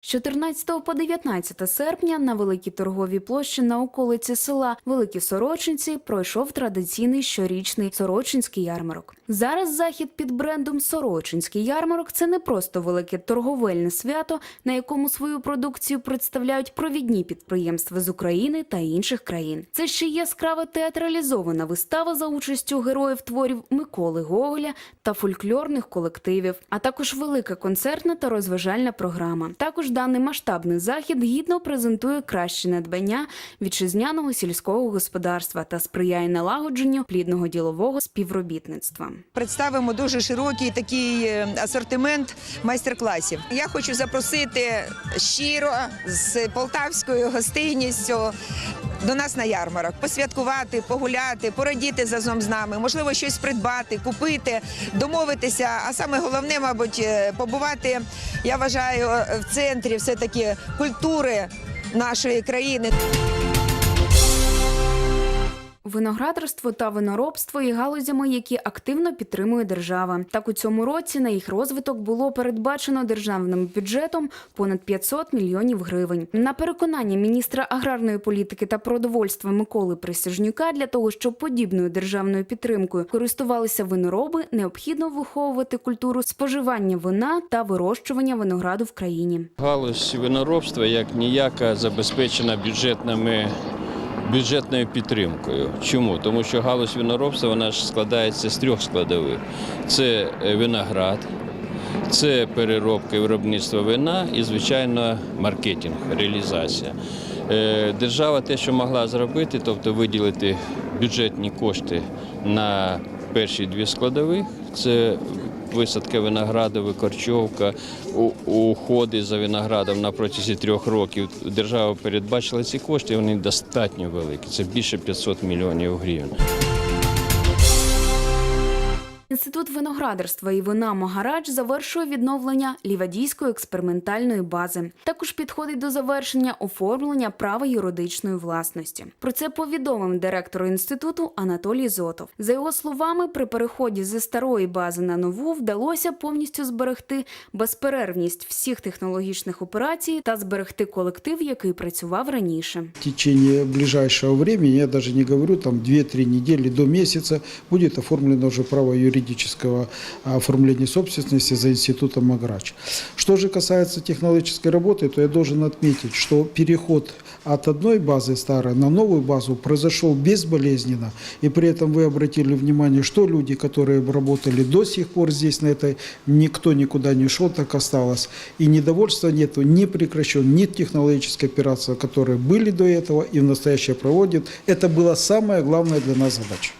З 14 по 19 серпня на великій торговій площі на околиці села Великі Сорочинці пройшов традиційний щорічний Сорочинський ярмарок. Зараз захід під брендом Сорочинський ярмарок це не просто велике торговельне свято, на якому свою продукцію представляють провідні підприємства з України та інших країн. Це ще яскрава театралізована вистава за участю героїв творів Миколи Гоголя та фольклорних колективів, а також велика концертна та розважальна програма. Також даний масштабний захід гідно презентує кращі надбання вітчизняного сільського господарства та сприяє налагодженню плідного ділового співробітництва. Представимо дуже широкий такий е, асортимент майстер-класів. Я хочу запросити щиро з полтавською гостинністю до нас на ярмарок, посвяткувати, погуляти, порадіти разом з нами, можливо, щось придбати, купити, домовитися. А саме головне, мабуть, е, побувати. Я вважаю е, в центрі все таки культури нашої країни. Виноградарство та виноробство є галузями, які активно підтримує держава. Так у цьому році на їх розвиток було передбачено державним бюджетом понад 500 мільйонів гривень. На переконання міністра аграрної політики та продовольства Миколи Присяжнюка для того, щоб подібною державною підтримкою користувалися винороби, необхідно виховувати культуру споживання вина та вирощування винограду в країні. Галузь виноробства як ніяка забезпечена бюджетними. Бюджетною підтримкою. Чому? Тому що галузь виноробства вона ж складається з трьох складових: це е, виноград, це переробка і виробництво вина і, звичайно, маркетинг, реалізація. Е, Держава те, що могла зробити, тобто виділити бюджетні кошти на перші дві складових, це висадка винограду, викорчовка, уходи за виноградом на протязі трьох років. Держава передбачила ці кошти, вони достатньо великі. Це більше 500 мільйонів гривень. Інститут виноградарства і вина Магарадж завершує відновлення лівадійської експериментальної бази. Також підходить до завершення оформлення права юридичної власності. Про це повідомив директор інституту Анатолій Зотов. За його словами, при переході зі старої бази на нову вдалося повністю зберегти безперервність всіх технологічних операцій та зберегти колектив, який працював раніше. В течение ближайшего времени, я даже не говорю, там 2-3 недели до месяца, будет оформлено уже право юридического оформления собственности за институтом Маграч. Что же касается технологической работы, то я должен отметить, что переход от одной базы старой на новую базу произошел безболезненно. И при этом вы обратили внимание, что люди, которые работали до сих пор здесь, на этой, никто никуда не шел, так осталось. И недовольства нету, не прекращен, ни технологической операции, которые были до этого и в настоящее проводят. Это была самая главная для нас задача.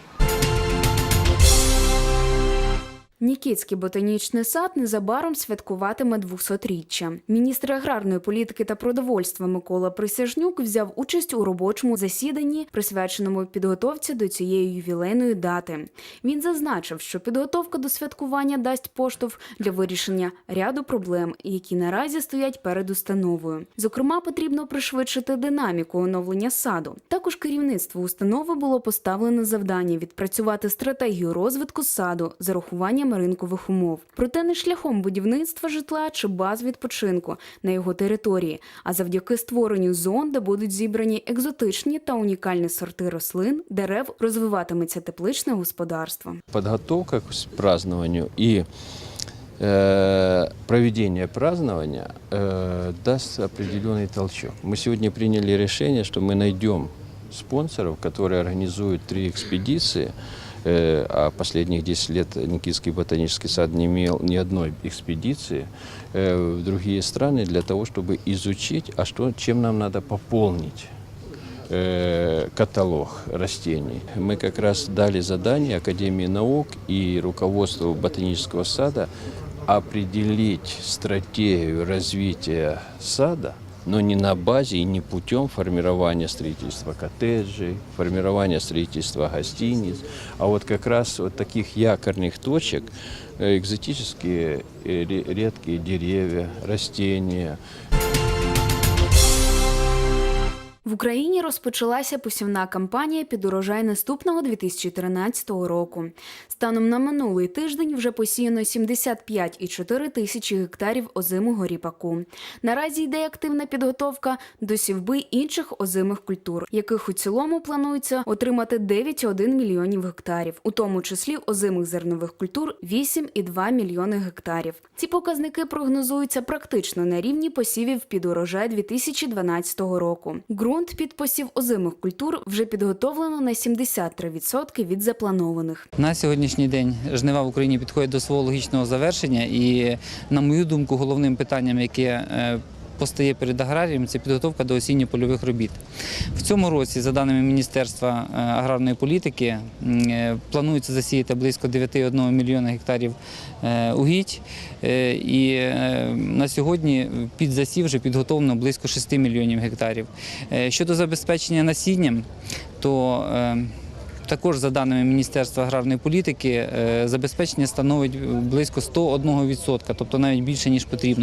Нікітський ботанічний сад незабаром святкуватиме 200-річчя. Міністр аграрної політики та продовольства Микола Присяжнюк взяв участь у робочому засіданні, присвяченому підготовці до цієї ювілейної дати. Він зазначив, що підготовка до святкування дасть поштовх для вирішення ряду проблем, які наразі стоять перед установою. Зокрема, потрібно пришвидшити динаміку оновлення саду. Також керівництву установи було поставлено завдання відпрацювати стратегію розвитку саду з урахуванням ринкових умов. Проте не шляхом будівництва житла чи баз відпочинку на його території, а завдяки створенню зон, де будуть зібрані екзотичні та унікальні сорти рослин, дерев розвиватиметься тепличне господарство. Подготовка к празднованию и э, проведение празднования э, даст определенный толчок. Мы сегодня приняли решение, что мы найдем спонсоров, которые организуют три экспедиции. Э, а последних 10 лет Никитский ботанический сад не имел ни одной экспедиции э, в другие страны для того, чтобы изучить, а что, чем нам надо пополнить э, каталог растений. Мы как раз дали задание Академии наук и руководству ботанического сада определить стратегию развития сада, но не на базе и не путем формирования строительства коттеджей, формирования строительства гостиниц, а вот как раз вот таких якорных точек, э, экзотические э, ре- редкие деревья, растения, В Україні розпочалася посівна кампанія під урожай наступного 2013 року. Станом на минулий тиждень вже посіяно 75,4 тисячі гектарів озимого ріпаку. Наразі йде активна підготовка до сівби інших озимих культур, яких у цілому планується отримати 9,1 мільйонів гектарів, у тому числі озимих зернових культур 8,2 мільйони гектарів. Ці показники прогнозуються практично на рівні посівів під урожай 2012 року. Ґрунт під посів озимих культур вже підготовлено на 73% від запланованих. На сьогоднішній день жнива в Україні підходить до свого логічного завершення, і на мою думку, головним питанням, яке е, постає перед аграрієм, це підготовка до осінньо-польових робіт. В цьому році, за даними Міністерства е, аграрної політики, е, планується засіяти близько 9,1 мільйона гектарів е, угідь. І на сьогодні під засів вже підготовлено близько 6 мільйонів гектарів. Щодо забезпечення насінням, то також за даними Міністерства аграрної політики, забезпечення становить близько 101%, тобто навіть більше ніж потрібно.